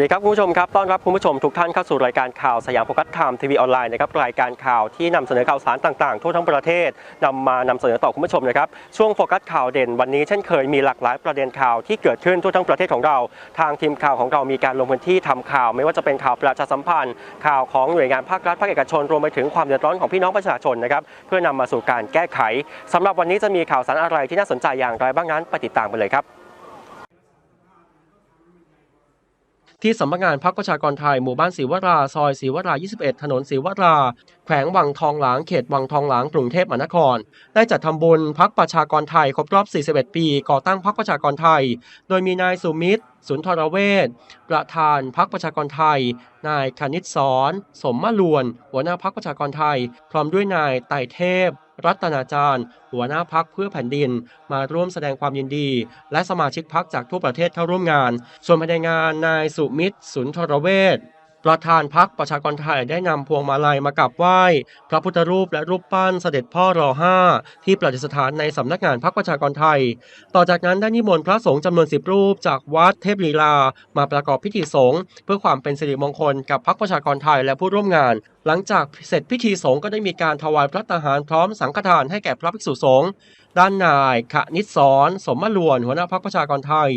วัสดีครับคุณผู้ชมครับต้อนรับคุณผู้ชมทุกท่านเข้าสู่รายการข่าวสยามโฟกัสไทม์ทีวีออนไลน์นะครับรายการข่าวที่นำเสนอข่าวสารต่างๆ ทั่วทั้งประเทศนำมานำเสนอต่อคุณผู้ชมนะครับช่วงโฟกัสข่าวเด่นวันนี้เช่นเคยมีหลากหลายประเด็นข่าวที่เกิดขึ้นทั่วทั้งประเทศของเรา ทางทีมข่าวของเรามีการลงพื้นที่ทำข่าว ไม่ว่าจะเป็นข่าวประชาสัมพันธ์ ข่าวของหน่วยงานภาครัฐภาคเอกชนรวมไปถึงความเดือดร้อนของพี่น้องประชาชนนะครับเพื่อนำมาสู่การแก้ไขสำหรับวันนี้จะมีข่าวสารอะไรที่น่าสนใจอย่างไรบ้างนั้นไปติดตามกันเลยครับ ที่สำนักงานพักประชากรไทย หมู่บ้านศรีวรา ซอยศรีวรา 21 ถนนศรีวรา แขวงวังทองหลาง เขตวังทองหลาง กรุงเทพมหานคร ได้จัดทำบุญพักประชากรไทย ครบรอบ 41 ปี ก่อตั้งพักประชากรไทย โดยมีนายสุมิตรสุนทรเวชประธานพักประชากรไทย นายคณิตสอน สมมาลวน หัวหน้าพักประชากรไทย พร้อมด้วยนายไต่เทพ รัตนาจารย์ หัวหน้าพักเพื่อแผ่นดิน มาร่วมแสดงความยินดี และสมาชิกพักจากทั่วประเทศเข้าร่วมงาน ส่วนภายในงานนายสุมิตรสุนทรเวช ประธานพักประชากรไทยได้นำพวงมาลัยมากราบไหว้ พระพุทธรูปและรูปปั้นเสด็จพ่อรอห้าที่ประดิษฐานในสำนักงานพักประชากรไทย ต่อจากนั้นได้นิมนต์พระสงฆ์จำนวนสิบรูปจากวัดเทพลีลา มาประกอบพิธีสงฆ์เพื่อความเป็นสิริมงคลกับพักประชากรไทยและผู้ร่วมงาน หลังจากเสร็จพิธีสงฆ์ก็ได้มีการถวายพระตาหารพร้อมสังฆทานให้แก่พระภิกษุสงฆ์ด้านนายขนิตสอนสมมาลวนหัวหน้าพักประชากรไทย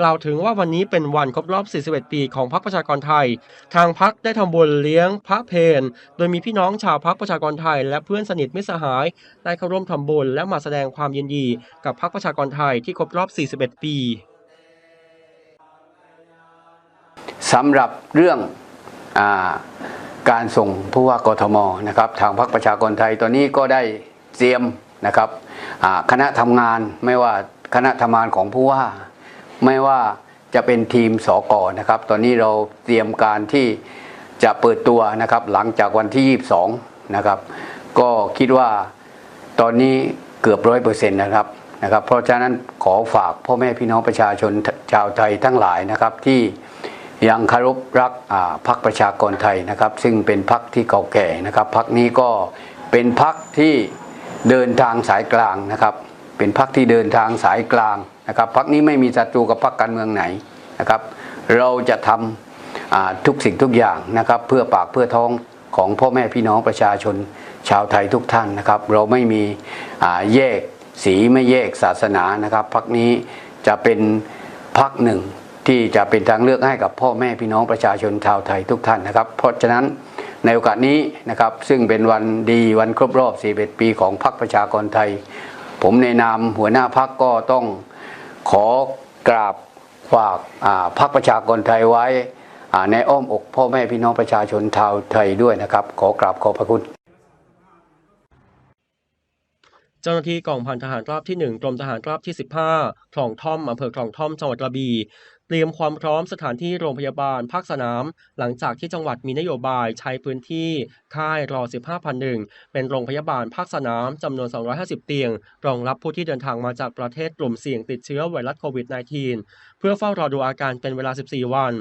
กล่าวถึงว่าวันนี้เป็นวันครบรอบ 41 ปีของพรรคประชากรไทย ทางพรรคได้ทำบุญเลี้ยงพระเพนโดยมีพี่น้องชาวพรรคประชากรไทย และเพื่อนสนิทมิตรสหาย ได้เข้าร่วมทำบุญและมาแสดงความยินดีกับพรรคประชากรไทยที่ครบรอบ 41 ปีสำหรับเรื่องอาการส่งผู้ว่ากทมนะครับ ทางพรรคประชากรไทยตอนนี้ก็ได้เตรียมนะครับคณะทำงานไม่ว่าคณะทำงานของผู้ว่า ไม่ว่าจะเป็นทีมสกอนะครับ ตอนนี้เราเตรียมการที่จะเปิดตัวนะครับ หลังจากวันที่ 22 นะครับ ก็คิดว่าตอนนี้เกือบร้อยเปอร์เซ็นต์นะครับนะครับ เพราะฉะนั้นขอฝากพ่อแม่พี่น้องประชาชนชาวไทยทั้งหลายนะครับที่ยังคารพรักพรรคประชากรไทยนะครับ ซึ่งเป็นพรรคที่เก่าแก่นะครับพรรคนี้ก็เป็นพรรคที่เดินทางสายกลางนะครับ เป็นพรรคที่เดินทางสายกลางนะครับพรรคนี้ไม่มีศัตรูกับพรรคการเมืองไหนนะครับ เราจะทำทุกสิ่งทุกอย่างนะครับ เพื่อปากเพื่อท้องของพ่อแม่พี่น้องประชาชนชาวไทยทุกท่านนะครับ เราไม่มีแยกสีไม่แยกศาสนานะครับพรรคนี้จะเป็นพรรคหนึ่งที่จะเป็นทางเลือกให้กับพ่อแม่พี่น้องประชาชนชาวไทยทุกท่านนะครับ เพราะฉะนั้นในโอกาสนี้นะครับซึ่งเป็นวันดีวันครบรอบ 41 ปีของพรรคประชากรไทย ผมในนามหัวหน้าพักก็ต้องขอกราบฝากพักประชากรไทยไว้ในอ้อมอกพ่อแม่พี่น้องประชาชนชาวไทยด้วยนะครับ ขอกราบขอบพระคุณ เจ้าหน้าที่กองพันทหารราบที่ 1 กรมทหารราบที่ 15 คลองท่อมอำเภอคลองท่อมจังหวัดกระบี่ เตรียมความพร้อมสถานที่โรงพยาบาลภาคสนาม หลังจากที่จังหวัดมีนโยบายใช้พื้นที่ค่ายรอ 15พันหนึ่งเป็นโรงพยาบาลภาคสนามจำนวน 250 เตียง รองรับผู้ที่เดินทางมาจากประเทศกลุ่มเสี่ยงติดเชื้อไวรัสโควิด -19 เพื่อเฝ้ารอดูอาการเป็นเวลา 14 วัน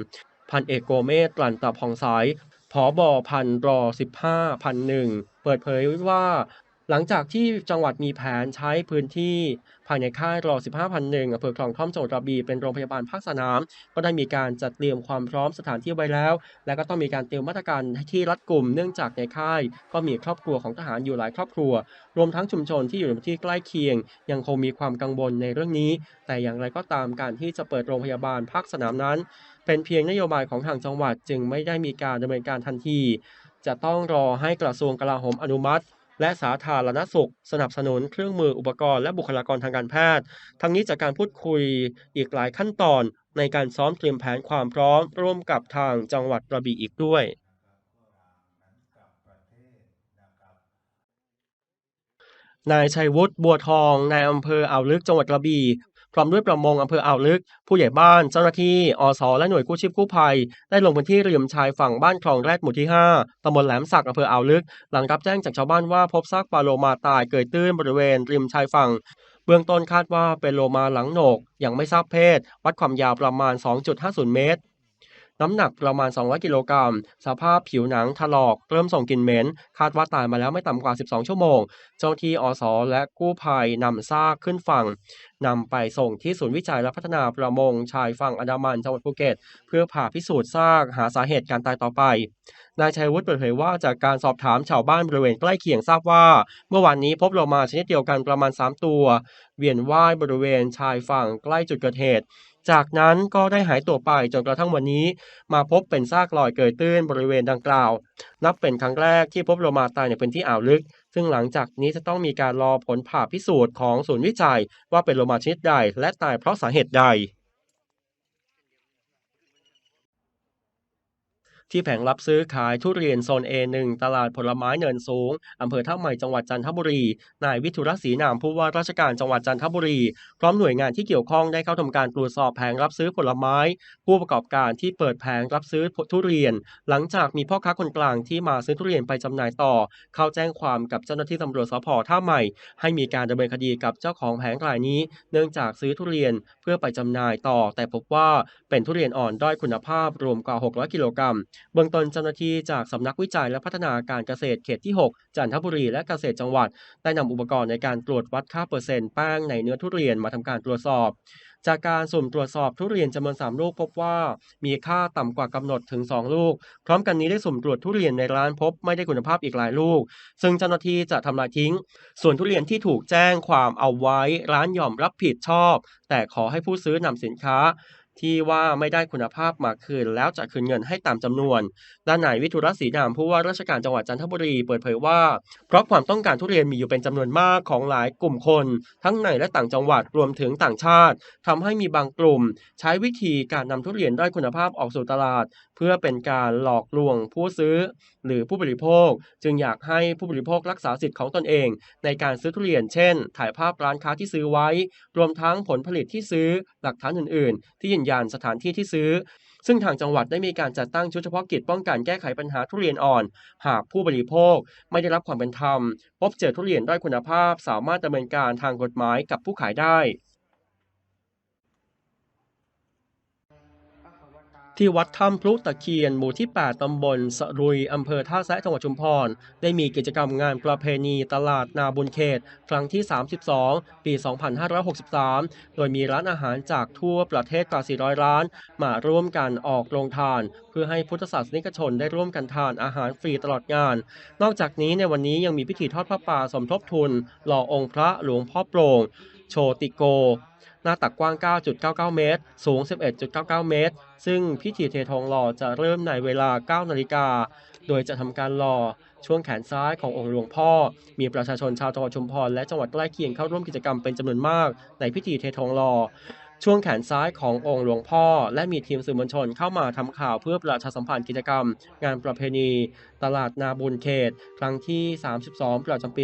พันเอกโกเมศกลั่นตะพองสายผอบอพันรอ 15พันหนึ่งเปิดเผยว่า หลังจากที่จังหวัดมีแผนใช้พื้นที่ภายในค่ายรอ 15พันหนึ่งอำเภอคลองท่อมจังหวัดกระบี่เป็นโรงพยาบาลภาคสนาม ก็ได้มีการจัดเตรียมความพร้อมสถานที่ไว้แล้ว และก็ต้องมีการเตรียมมาตรการที่รัดกลุ่มเนื่องจากในค่าย ก็มีครอบครัวของทหารอยู่หลายครอบครัว รวมทั้งชุมชนที่อยู่ในพื้นที่ใกล้เคียง ยังคงมีความกังวลในเรื่องนี้ แต่อย่างไรก็ตามการที่จะเปิดโรงพยาบาลภาคสนามนั้น เป็นเพียงนโยบายของทางจังหวัดจึงไม่ได้มีการดำเนินการทันที จะต้องรอให้กระทรวงกลาโหมอนุมัติ และสาธารณสุข สนับสนุนเครื่องมืออุปกรณ์และบุคลากรทางการแพทย์ ทั้งนี้จากการพูดคุยอีกหลายขั้นตอน ในการซ้อมเตรียมแผนความพร้อม ร่วมกับทางจังหวัดกระบี่อีกด้วยนายชัยวุฒิบัวทองนายอำเภออ่าวลึกจังหวัดกระบี่ พร้อมด้วยประมงอำเภออ่าวลึก ผู้ใหญ่บ้านเจ้าหน้าที่อสและหน่วยกู้ชีพกู้ภัย ได้ลงพื้นที่ริมชายฝั่งบ้านคลองแรดหมู่ที่ 5ตำบลแหลมสักอำเภออ่าวลึก หลังรับแจ้งจากชาวบ้านว่าพบซากปลาโลมาตายเกยตื้นบริเวณริมชายฝั่งเบื้องต้นคาดว่าเป็นโลมาหลังโหนกยังไม่ทราบเพศ วัดความยาวประมาณ 2.50 เมตร น้ำหนักประมาณ 200 กิโลกรัม สภาพผิวหนังถลอก เริ่มส่งกลิ่นเหม็น คาดว่าตายมาแล้วไม่ต่ำกว่า 12 ชั่วโมง เจ้าที่อสและกู้ภัยนำซากขึ้นฝั่งนำไปส่งที่ศูนย์วิจัยและพัฒนาประมงชายฝั่งอันดามันจังหวัดภูเก็ต เพื่อผ่าพิสูจน์ซากหาสาเหตุการตายต่อไป นายชัยวุฒิเปิดเผยว่าจากการสอบถามชาวบ้านบริเวณใกล้เคียงทราบว่า เมื่อวานนี้พบโลมาชนิดเดียวกันประมาณ 3 ตัว เวียนว่ายบริเวณชายฝั่งใกล้จุดเกิดเหตุ จากนั้นก็ได้หายตัวไปจนกระทั่งวันนี้ มาพบเป็นซากลอยเกยตื้นบริเวณดังกล่าว นับเป็นครั้งแรกที่พบโลมาตายในพื้นที่อ่าวลึก ซึ่งหลังจากนี้จะต้องมีการรอผลผ่าพิสูจน์ของศูนย์วิจัย ว่าเป็นโลมาชนิดใดและตายเพราะสาเหตุใด ที่แผงรับซื้อขายทุเรียนโซน A1 ตลาดผลไม้เนินสูง อำเภอท่าใหม่จังหวัดจันทบุรี นายวิทุรศรีนามผู้ว่าราชการจังหวัดจันทบุรี พร้อมหน่วยงานที่เกี่ยวข้องได้เข้าทำการตรวจสอบแผงรับซื้อผลไม้ ผู้ประกอบการที่เปิดแผงรับซื้อทุเรียน หลังจากมีพ่อค้าคนกลางที่มาซื้อทุเรียนไปจำหน่ายต่อ เข้าแจ้งความกับเจ้าหน้าที่ตำรวจสพท่าใหม่ ให้มีการดำเนินคดีกับเจ้าของแผงรายนี้ เนื่องจากซื้อทุเรียนเพื่อไปจำหน่ายต่อ แต่พบว่าเป็นทุเรียนอ่อนด้อยคุณภาพรวมกว่า 600 กิโลกรัมเบื้องต้นเจ้าหน้าที่จากสำนักวิจัยและพัฒนาการเกษตรเขตที่ 6 จันทบุรีและเกษตรจังหวัด ได้นำอุปกรณ์ในการตรวจวัดค่าเปอร์เซ็นต์แป้งในเนื้อทุเรียนมาทำการตรวจสอบ จากการสุ่มตรวจสอบทุเรียนจำนวน 3 ลูกพบว่า มีค่าต่ำกว่ากำหนดถึง 2 ลูก พร้อมกันนี้ได้สุ่มตรวจทุเรียนในร้านพบไม่ได้คุณภาพอีกหลายลูก ซึ่งเจ้าหน้าที่จะทำลายทิ้ง ส่วนทุเรียนที่ถูกแจ้งความเอาไว้ร้านยอมรับผิดชอบ แต่ขอให้ผู้ซื้อนำสินค้า ที่ว่าไม่ได้คุณภาพมาคืน แล้วจะคืนเงินให้ตามจำนวน ด้านนายวิทุรศรีนามผู้ว่าราชการจังหวัดจันทบุรีเปิดเผยว่า เพราะความต้องการทุเรียนมีอยู่เป็นจำนวนมากของหลายกลุ่มคน ทั้งในและต่างจังหวัดรวมถึงต่างชาติทำให้มีบางกลุ่ม ใช้วิธีการนำทุเรียนได้คุณภาพออกสู่ตลาดเพื่อเป็นการหลอกลวงผู้ซื้อหรือผู้บริโภค จึงอยากให้ผู้บริโภครักษาสิทธิ์ของตนเอง ในการซื้อทุเรียนเช่น ถ่ายภาพร้านค้าที่ซื้อไว้ รวมทั้งผลผลิตที่ซื้อหลักฐานอื่น ๆ ที่ยืนยันสถานที่ที่ซื้อซึ่งทางจังหวัดได้มีการจัดตั้งชุดเฉพาะกิจป้องกันแก้ไขปัญหาทุเรียนอ่อน หากผู้บริโภคไม่ได้รับความเป็นธรรม พบเจอทุเรียนด้อยคุณภาพ สามารถดำเนินการทางกฎหมายกับผู้ขายได้ ที่วัดถ้ำพลุตะเคียนหมู่ที่ 8 ตำบลสะรุย อำเภอท่าแซะจังหวัดชุมพร ได้มีกิจกรรมงานประเพณีตลาดนาบุญเขต ครั้งที่ 32 ปี 2563 โดยมีร้านอาหารจากทั่วประเทศกว่า 400 ร้าน มาร่วมกันออกโรงทาน เพื่อให้พุทธศาสนิกชนได้ร่วมกันทานอาหารฟรีตลอดงาน นอกจากนี้ในวันนี้ยังมีพิธีทอดพระป่าสมทบทุน หล่อองค์พระหลวงพ่อโปร่ง โชติโก หน้าตักกว้าง 9.99 เมตร สูง 11.99 เมตร ซึ่งพิธีเททองหล่อจะเริ่มในเวลา 9 นาฬิกา โดยจะทำการหล่อช่วงแขนซ้ายขององค์หลวงพ่อ มีประชาชนชาวจังหวัดชุมพรและจังหวัดใกล้เคียงเข้าร่วมกิจกรรมเป็นจำนวนมาก ในพิธีเททองหล่อช่วงแขนซ้ายขององค์หลวงพ่อ และมีทีมสื่อมวลชนเข้ามาทำข่าวเพื่อประชาสัมพันธ์กิจกรรม งานประเพณี ตลาดนาบุญเขต ครั้งที่ 32 ประจำปี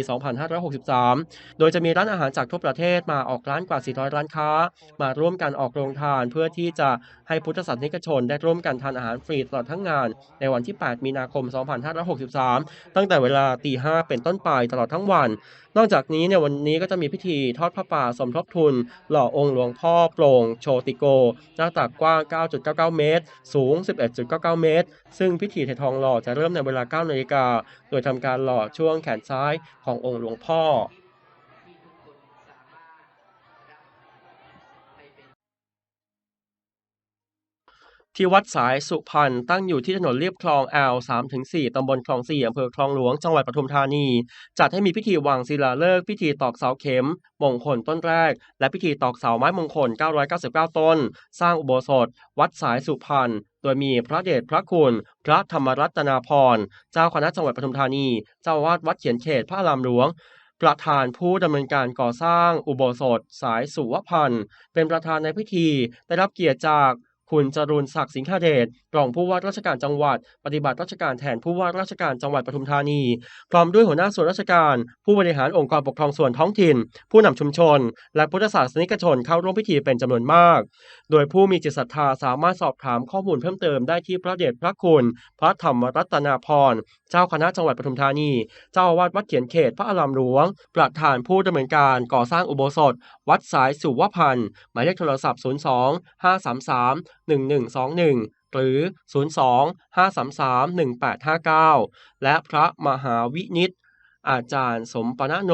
2563 โดยจะมีร้านอาหารจากทั่วประเทศมาออกร้านกว่า 400 ร้านค้า มาร่วมกันออกโรงทานเพื่อที่จะให้พุทธศาสนิกชนได้ร่วมกันทานอาหารฟรีตลอดทั้งงาน ในวันที่ 8 มีนาคม 2563 ตั้งแต่เวลาตี 5 เป็นต้นไปตลอดทั้งวัน นอกจากนี้ในวันนี้ก็จะมีพิธีทอดพระป่าสมทบทุน หล่อองค์หลวงพ่อโปร่งโชติโก หน้าตักกว้าง 9.99 เมตร สูง 11.99 เมตร ซึ่งพิธีเททองหล่อจะเริ่มในเวลา9นาฬิกาโดยทำการหล่อช่วงแขนซ้ายขององค์หลวงพ่อ ที่วัดสายสุพรรณตั้งอยู่ที่ถนนเลียบคลองแอล3-4ตำบลคลอง4อำเภอคลองหลวงจังหวัดปทุมธานี จัดให้มีพิธีวางศิลาฤกษ์พิธีตอกเสาเข็ม มงคลต้นแรก และพิธีตอกเสาไม้มงคล 999 ต้น สร้างอุโบสถ วัดสายสุพรรณโดยมีพระเดชพระคุณ พระธรรมรัตนาพรเจ้าคณะจังหวัดปทุมธานี เจ้าวาสวัดเขียนเขตพระรามหลวงประธานผู้ดำเนินการก่อสร้างอุโบสถ สายสุวพันธ์เป็นประธานในพิธีได้รับเกียรติจาก คุณจรูนศักดิ์สิงหเดชรองผู้ว่าราชการจังหวัด ปฏิบัติราชการแทนผู้ว่าราชการจังหวัดปทุมธานี พร้อมด้วยหัวหน้าส่วนราชการ ผู้บริหารองค์กรปกครองส่วนท้องถิ่น ผู้นำชุมชน และพุทธศาสนิกชนเข้าร่วมพิธีเป็นจำนวนมาก โดยผู้มีจิตศรัทธาสามารถสอบถามข้อมูลเพิ่มเติมได้ที่พระเดชพระคุณ พระธรรมรัตนาพรเจ้าคณะจังหวัดปทุมธานี เจ้าอาวาสวัดเขียนเขตพระอารามหลวง ประธานผู้ดำเนินการก่อสร้างอุโบสถ วัดสายสุวพันธ์หมายเลขโทรศัพท์ 02 533 1121 หรือ 02-533-1859 และพระมหาวินิต อาจารย์สมปนโน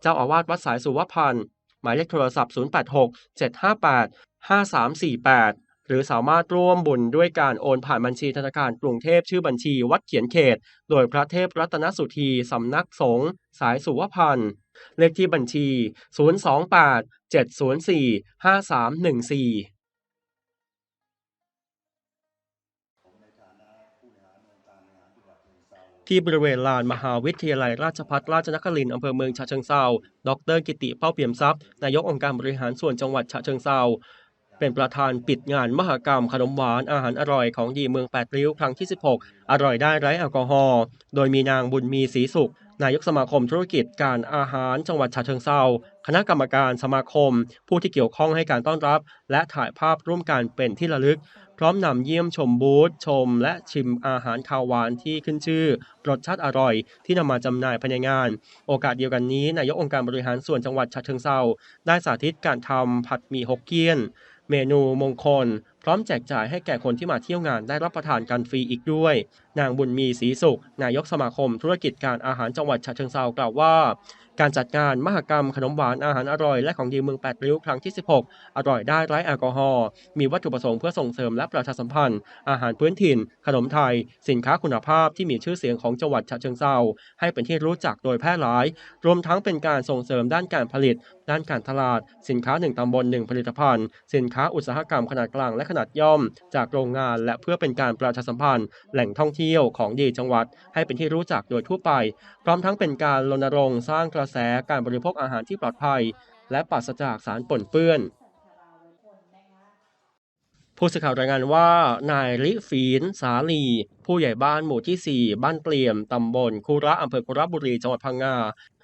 เจ้าอาวาสวัดสายสุวพันธ์ หมายเลขโทรศัพท์ 086-758-5348 หรือสามารถร่วมบุญด้วยการโอนผ่านบัญชีธนาคารกรุงเทพชื่อบัญชีวัดเขียนเขต โดยพระเทพรัตนสุธีสำนักสงฆ์สายสุวพันธ์เลขที่บัญชี 028-704-5314 ที่บริเวณลานมหาวิทยาลัยราชภัฏราชนครินทร์อำเภอเมืองฉะเชิงเทราดรกิติเป้าเปี่ยมทรัพย์ นายกองค์การบริหารส่วนจังหวัดฉะเชิงเทราเป็นประธานปิดงานมหกรรมขนมหวานอาหารอร่อยของดีเมืองแปดริ้วครั้งที่ 16 อร่อยได้ไร้แอลกอฮอล์ โดยมีนางบุญมีศรีสุข นายกสมาคมธุรกิจการอาหารจังหวัดฉะเชิงเทราคณะกรรมการสมาคม ผู้ที่เกี่ยวข้องให้การต้อนรับ และถ่ายภาพร่วมกันเป็นที่ระลึก พร้อมนำเยี่ยมชมบูธชม และชิมอาหารคาวหวานที่ขึ้นชื่อ รสชาติอร่อย ที่นำมาจำหน่ายภายในงาน โอกาสเดียวกันนี้ นายกองค์การบริหารส่วนจังหวัดฉะเชิงเทราได้สาธิตการทำผัดหมี่ฮกเกี้ยน เมนูมงคล พร้อมแจกจ่ายให้แก่คนที่มาเที่ยวงานได้รับประทานกันฟรีอีกด้วย นางบุญมีศรีสุข นายกสมาคมธุรกิจการอาหารจังหวัดฉะเชิงเทรากล่าวว่า การจัดงานมหกรรมขนมหวานอาหารอร่อย และของดีเมืองแปดริ้วครั้งที่ 16 อร่อยได้ไร้แอลกอฮอล์มีวัตถุประสงค์เพื่อส่งเสริมและประชาสัมพันธ์ อาหารพื้นถิ่น ขนมไทย สินค้าคุณภาพที่มีชื่อเสียงของจังหวัดฉะเชิงเทราให้เป็นที่รู้จักโดยแพร่หลาย รวมทั้งเป็นการส่งเสริมด้านการผลิต ด้านการตลาด สินค้าหนึ่งตำบลหนึ่งผลิตภัณฑ์ สินค้าอุตสาหกรรมขนาดกลางและขนาดย่อม จากโรงงาน และเพื่อเป็นการประชาสัมพันธ์แหล่งท่องเที่ยวของดีจังหวัด ให้เป็นที่รู้จักโดยทั่วไป พร้อมทั้งเป็นการรณรงค์สร้างกระแสการบริโภคอาหารที่ปลอดภัย และปราศจากสารปนเปื้อนผู้สื่อข่าวรายงานว่า นายลิฟีน สาลี ผู้ใหญ่บ้านหมู่ที่ 4 บ้านเปลี่ยม ตำบลคุระอำเภอคุระบุรี จังหวัดพังงา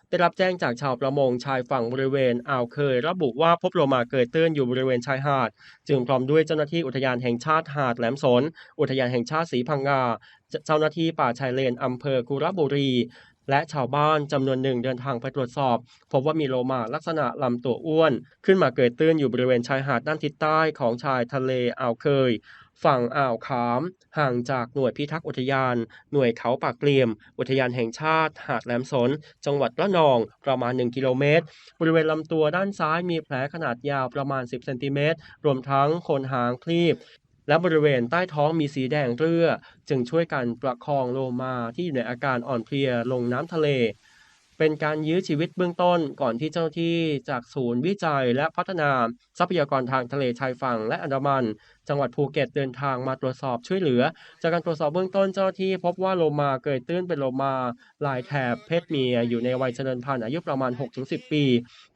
ได้รับแจ้งจากชาวประมงชายฝั่งบริเวณอ่าวเคย ระบุว่าพบโลมาเกยตื้นอยู่บริเวณชายหาด จึงพร้อมด้วยเจ้าหน้าที่อุทยานแห่งชาติหาดแหลมสน อุทยานแห่งชาติสีพังงาเจ้าหน้าที่ป่าชายเลนอำเภอคุระบุรีและชาวบ้านจำนวนหนึ่งเดินทางไปตรวจสอบ พบว่ามีโลมาลักษณะลำตัวอ้วน ขึ้นมาเกยตื้นอยู่บริเวณชายหาดด้านทิศใต้ของชายทะเลอ่าวเคย ฝั่งอ่าวขาม ห่างจากหน่วยพิทักษ์อุทยาน หน่วยเขาปากเกลียม อุทยานแห่งชาติ หาดแหลมสน จังหวัดระนอง ประมาณ 1 กิโลเมตร บริเวณลำตัวด้านซ้ายมีแผลขนาดยาวประมาณ 10 เซนติเมตร รวมทั้งคนหางคลีบและบริเวณใต้ท้องมีสีแดงเรือจึงช่วยกันประคองโลมาที่อยู่ในอาการอ่อนเพลียลงน้ำทะเล เป็นการยื้อชีวิตเบื้องต้นก่อนที่เจ้าที่จากศูนย์วิจัยและพัฒนาทรัพยากรทางทะเลชายฝั่งและอันดามัน จังหวัดภูเก็ตเดินทางมาตรวจสอบช่วยเหลือ จากการตรวจสอบเบื้องต้นเจ้าที่พบว่าโลมาเกยตื้นเป็นโลมาลายแถบเพศเมียอยู่ในวัยเจริญพันธุ์อายุประมาณ 6-10 ปี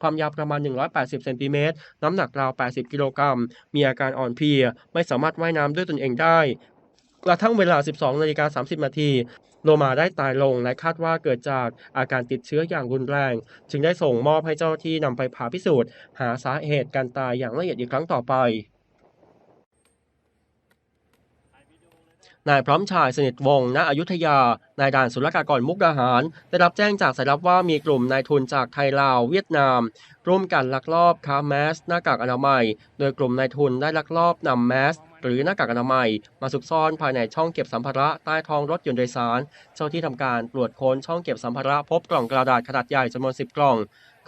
ความยาวประมาณ 180 เซนติเมตร น้ำหนักราว 80 กิโลกรัม มีอาการอ่อนเพลีย ไม่สามารถว่ายน้ำด้วยตนเองได้ กระทั่งเวลา 12นาฬิกา30นาที โลมาได้ตายลงและคาดว่าเกิดจากอาการติดเชื้ออย่างรุนแรง จึงได้ส่งมอบให้เจ้าหน้าที่นำไปผ่าพิสูจน์ หาสาเหตุการตายอย่างละเอียดอีกครั้งต่อไปนายพร้อมชายสนิทวงศ์ณอยุธยา นายด่านศุลกากรมุกดาหาร ได้รับแจ้งจากสายลับว่ามีกลุ่มนายทุนจากไทยลาว เวียดนาม ร่วมกันลักลอบค้าแมส หน้ากากอนามัย โดยกลุ่มนายทุนได้ลักลอบนำแมส หรือหน้ากากอนามัย มาซุกซ่อนภายในช่องเก็บสัมภาระใต้ท้องรถยนต์โดยสาร เจ้าที่ทำการตรวจค้นช่องเก็บสัมภาระพบกล่องกระดาษขนาดใหญ่จำนวน 10 กล่อง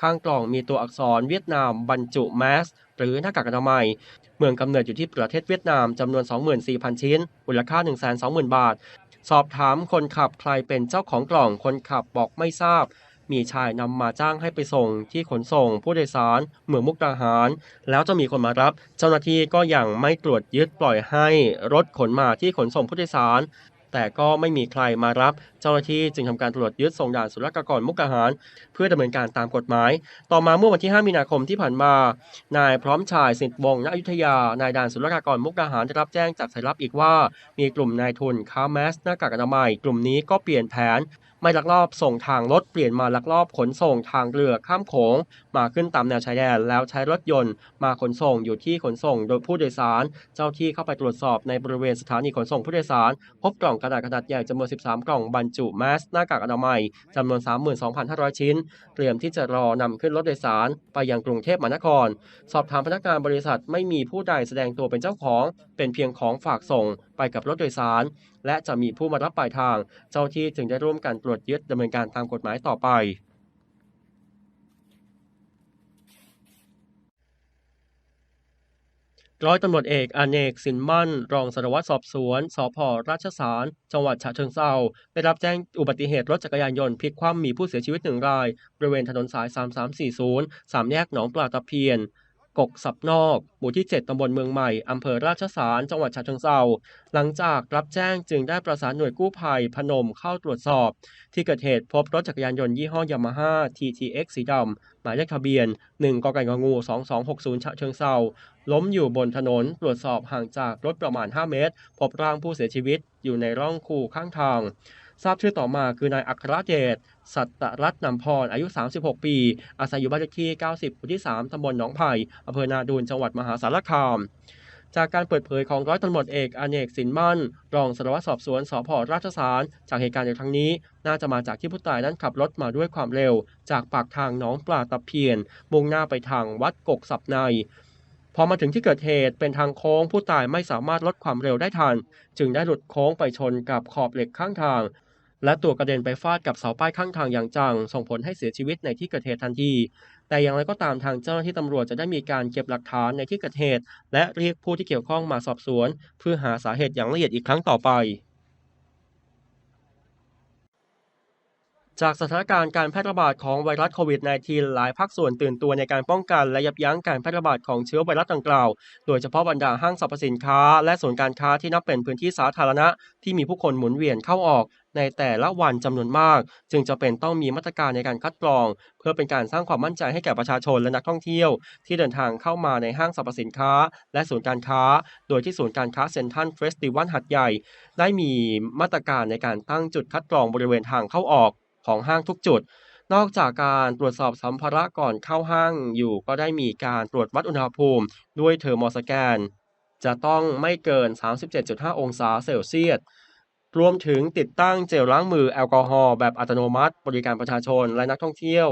ข้างกล่องมีตัวอักษรเวียดนามบรรจุแมสหรือหน้ากากอนามัย เมืองกำเนิดอยู่ที่ประเทศเวียดนามจำนวน 24,000 ชิ้นมูลค่า 120,000 บาท สอบถามคนขับใครเป็นเจ้าของกล่องคนขับบอกไม่ทราบ มีชายนำมาจ้างให้ไปส่งที่ขนส่งผู้โดยสารเมืองมุกดาหาร แล้วจะมีคนมารับ เจ้าหน้าที่ก็ยังไม่ตรวจยึดปล่อยให้รถขนมาที่ขนส่งผู้โดยสาร แต่ก็ไม่มีใครมารับ เจ้าหน้าที่จึงทำการตรวจยึดส่งด่านศุลกากรมุกดาหาร เพื่อดำเนินการตามกฎหมาย ต่อมาเมื่อวันที่ 5 มีนาคมที่ผ่านมา นายพร้อมชายสิทธิ์วงศ์ณอยุธยานายด่านศุลกากรมุกดาหารได้รับแจ้งจากสายลับอีกว่า มีกลุ่มนายทุนค้าแมสหน้ากากอนามัย กลุ่มนี้ก็เปลี่ยนแผน ไม่ลักลอบส่งทางรถเปลี่ยนมาลักลอบขนส่งทางเรือข้ามโขงมาขึ้นตามแนวชายแดนแล้วใช้รถยนต์ มาขนส่งอยู่ที่ขนส่งโดยผู้โดยสาร เจ้าที่เข้าไปตรวจสอบในบริเวณสถานีขนส่งผู้โดยสาร พบกล่องกระดาษขนาดใหญ่จำนวน 13 กล่องบรรจุแมสหน้ากากอนามัยจำนวน 32,500 ชิ้น เตรียมที่จะรอนำขึ้นรถโดยสาร ไปยังกรุงเทพมหานคร สอบถามพนักงานบริษัทไม่มีผู้ใดแสดงตัวเป็นเจ้าของ เป็นเพียงของฝากส่งไปกับรถโดยสาร และจะมีผู้มารับปลายทาง เจ้าที่จึงได้ร่วมกันตรวจยึดดำเนินการตามกฎหมายต่อไปร้อยตำรวจเอกอเนกสินมั่น รองสารวัตรสอบสวน สพราชสารจังหวัดฉะเชิงเทราได้รับแจ้งอุบัติเหตุรถจักรยานยนต์พลิกคว่ำมีผู้เสียชีวิตหนึ่งราย บริเวณถนนสาย 3340 สามแยกหนองปลาตะเพียน กกสับนอก หมู่ที่ 7 ตำบลเมืองใหม่ อำเภอราชสาร จังหวัดฉะเชิงเทราหลังจากรับแจ้งจึงได้ประสานหน่วยกู้ภัยพนมเข้าตรวจสอบ ที่เกิดเหตุพบรถจักรยานยนต์ยี่ห้อยามาฮ่า TTX สีดำ หมายเลขทะเบียน 1กไก่งงู 2260 ฉะเชิงเทราล้มอยู่บนถนน ตรวจสอบห่างจากรถประมาณ 5 เมตร พบร่างผู้เสียชีวิตอยู่ในร่องคูข้างทาง ทราบชื่อต่อมาคือนายอัครเดช สัตรัตน์นำพร อายุ 36 ปี อาศัยอยู่บ้านเลขที่ 90หมู่ที่ 3 ตำบลหนองไผ่อำเภอนาดูน จังหวัดมหาสารคาม จากการเปิดเผยของร้อยตำรวจเอกอเนกสินมั่น รองสารวัตรสอบสวนสพราชสาร จากเหตุการณ์ในครั้งนี้ น่าจะมาจากที่ผู้ตายนั้นขับรถมาด้วยความเร็ว จากปากทางหนองปลาตะเพียน มุ่งหน้าไปทางวัดกกสับในพอมาถึงที่เกิดเหตุเป็นทางโค้งผู้ตายไม่สามารถลดความเร็วได้ทัน จึงได้หลุดโค้งไปชนกับขอบเหล็กข้างทาง และตัวกระเด็นไปฟาดกับเสาป้ายข้างทางอย่างจัง ส่งผลให้เสียชีวิตในที่เกิดเหตุทันที แต่อย่างไรก็ตามทางเจ้าหน้าที่ตำรวจจะได้มีการเก็บหลักฐานในที่เกิดเหตุ และเรียกผู้ที่เกี่ยวข้องมาสอบสวน เพื่อหาสาเหตุอย่างละเอียดอีกครั้งต่อไป จากสถานการณ์การแพร่ระบาดของไวรัสโควิด -19 หลายภาคส่วนตื่นตัวในการป้องกันและยับยั้งการแพร่ระบาดของเชื้อไวรัสดังกล่าว โดยเฉพาะบรรดาห้างสรรพสินค้า และศูนย์การค้าที่นับเป็นพื้นที่สาธารณะ ที่มีผู้คนหมุนเวียนเข้าออกในแต่ละวันจำนวนมาก จึงจะเป็นต้องมีมาตรการในการคัดกรอง เพื่อเป็นการสร้างความมั่นใจให้แก่ประชาชนและนักท่องเที่ยว ที่เดินทางเข้ามาในห้างสรรพสินค้า และศูนย์การค้า โดยที่ศูนย์การค้าเซ็นทรัลเฟสติวัลหัดใหญ่ ได้มีมาตรการในการตั้งจุดคัดกรองบริเวณทางเข้าออก ของห้างทุกจุด นอกจากการตรวจสอบสัมภาระก่อนเข้าห้างอยู่ ก็ได้มีการตรวจวัดอุณหภูมิ ด้วยเทอร์โมสแกน จะต้องไม่เกิน 37.5 องศาเซลเซียสรวมถึงติดตั้งเจลล้างมือแอลกอฮอล์แบบอัตโนมัติ บริการประชาชนและนักท่องเที่ยว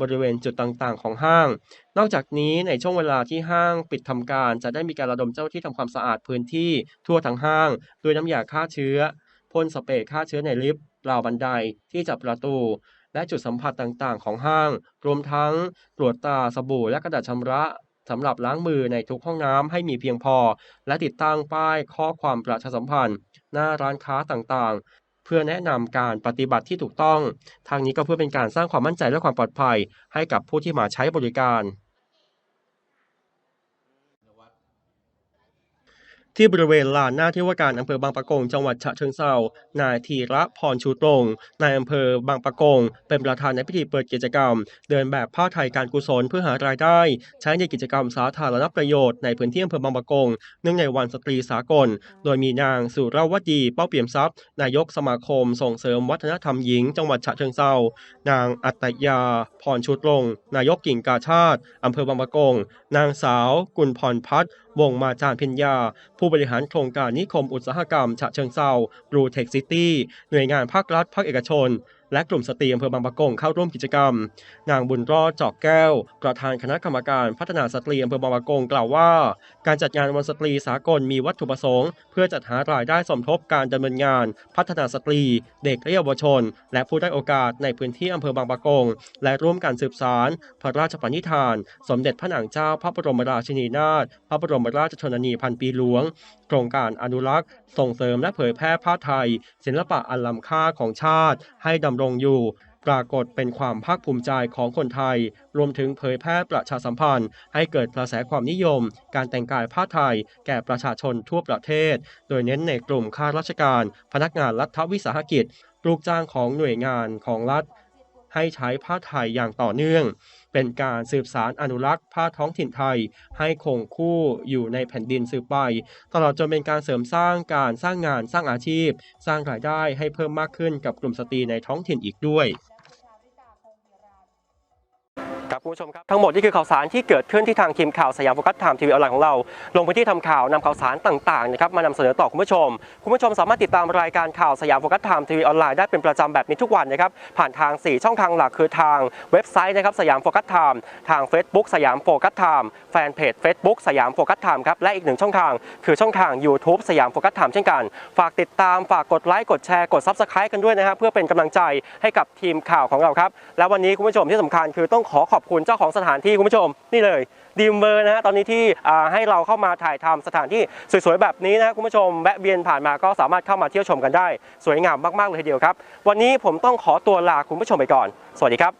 บริเวณจุดต่างๆ ของห้าง นอกจากนี้ในช่วงเวลาที่ห้างปิดทำการ จะได้มีการระดมเจ้าที่ทำความสะอาดพื้นที่ทั่วทั้งห้าง ด้วยน้ำยาฆ่าเชื้อพ่นสเปรย์ฆ่าเชื้อในลิฟต์ ราวบันไดที่จับประตู และจุดสัมผัสต่างๆ ของห้าง รวมทั้งตรวจตาสบู่และกระดาษชำระสำหรับล้างมือในทุกห้องน้ำให้มีเพียงพอ และติดตั้งป้ายข้อความประชาสัมพันธ์ หน้าร้านค้าต่างๆ เพื่อแนะนำการปฏิบัติที่ถูกต้อง ทางนี้ก็เพื่อเป็นการสร้างความมั่นใจและความปลอดภัย ให้กับผู้ที่มาใช้บริการ ที่บริเวณลานหน้าที่ว่าการอำเภอบางปะกงจังหวัดฉะเชิงเทรานายธีระพรชูตรง นายอำเภอบางปะกง เป็นประธานในพิธีเปิดกิจกรรม เดินแบบผ้าไทยการกุศลเพื่อหารายได้ ใช้ในกิจกรรมสาธารณประโยชน์ในพื้นที่อำเภอบางปะกง เนื่องในวันสตรีสากล โดยมีนางสุรวดีเป้าเปี่ยมทรัพย์ นายกสมาคมส่งเสริมวัฒนธรรมหญิง จังหวัดฉะเชิงเทรานางอัตยาพรชูตรง นายกกิ่งกาชาติอำเภอบางปะกง นางสาว กุลพรพัฒน์ วงมาจารพิญญา ผู้บริหารโครงการนิคมอุตสาหกรรมฉะเชิงเซาบรูเทคซิตี้หน่วยงานภาครัฐภาคเอกชนและกลุ่มสตรีอำเภอบางปะกงเข้าร่วมกิจกรรม นางบุญรอดจอกแก้ว ประธานคณะกรรมการพัฒนาสตรีอำเภอบางปะกงกล่าวว่า การจัดงานวันสตรีสากลมีวัตถุประสงค์ เพื่อจัดหารายได้สมทบการดำเนินงาน พัฒนาสตรี เด็กและเยาวชน และผู้ได้โอกาสในพื้นที่อำเภอบางปะกง และร่วมกันสืบสาร พระราชปณิธาน สมเด็จพระนางเจ้าพระบรมราชินีนาถพระบรมราชชนนีพันปีหลวงโครงการอนุรักษ์ ส่งเสริมและเผยแพร่ผ้าไทย ศิลปะอันล้ำค่าของชาติ ให้ดำรงอยู่ ปรากฏเป็นความภาคภูมิใจของคนไทย รวมถึงเผยแพร่ประชาสัมพันธ์ ให้เกิดกระแสความนิยม การแต่งกายผ้าไทย แก่ประชาชนทั่วประเทศ โดยเน้นในกลุ่มข้าราชการ พนักงานรัฐวิสาหกิจ ลูกจ้างของหน่วยงานของรัฐ ให้ใช้ผ้าไทยอย่างต่อเนื่อง เป็นการสืบสารอนุรักษ์ผ้าท้องถิ่นไทย ให้คงคู่อยู่ในแผ่นดินสืบไป ตลอดจนเป็นการเสริมสร้างการสร้างงานสร้างอาชีพ สร้างรายได้ให้เพิ่มมากขึ้นกับกลุ่มสตรีในท้องถิ่นอีกด้วย ครับคุณผู้ชมครับทั้งหมดนี่คือข่าวสารที่เกิดขึ้นที่ทางทีมข่าวสยามโฟกัสไทม์ทีวีออนไลน์ของเรา ลงพื้นที่ทำข่าวนำข่าวสารต่างๆนะครับมานำเสนอต่อคุณผู้ชม คุณผู้ชมสามารถติดตามรายการข่าวสยามโฟกัสไทม์ทีวีออนไลน์ได้เป็นประจำแบบนี้ทุกวันนะครับผ่านทาง 4 ช่องทางหลักคือทางเว็บไซต์นะครับสยามโฟกัสไทม์ทาง Facebook สยามโฟกัสไทม์แฟนเพจ Facebook สยามโฟกัสไทม์ครับและอีกหนึ่งช่องทาง คือช่องทาง YouTube สยามโฟกัสไทม์เช่นกัน ฝากติดตามฝากกดไลค์กดแชร์กด Subscribe กันด้วยนะครับเพื่อเป็นกำลังใจให้กับทีมข่าวของเราครับและวันนี้คุณผู้ชมที่สำคัญคือต้องขอขอบคุณเจ้าของสถานที่คุณผู้ชมนี่เลยดีมเบอร์นะฮะตอนนี้ที่ให้เราเข้ามาถ่ายทำสถานที่สวยๆแบบนี้นะคุณผู้ชมแวะเวียนผ่านมาก็สามารถเข้ามาเที่ยวชมกันได้ สวยงามมากๆเลยทีเดียวครับ วันนี้ผมต้องขอตัวลาคุณผู้ชมไปก่อน สวัสดีครับ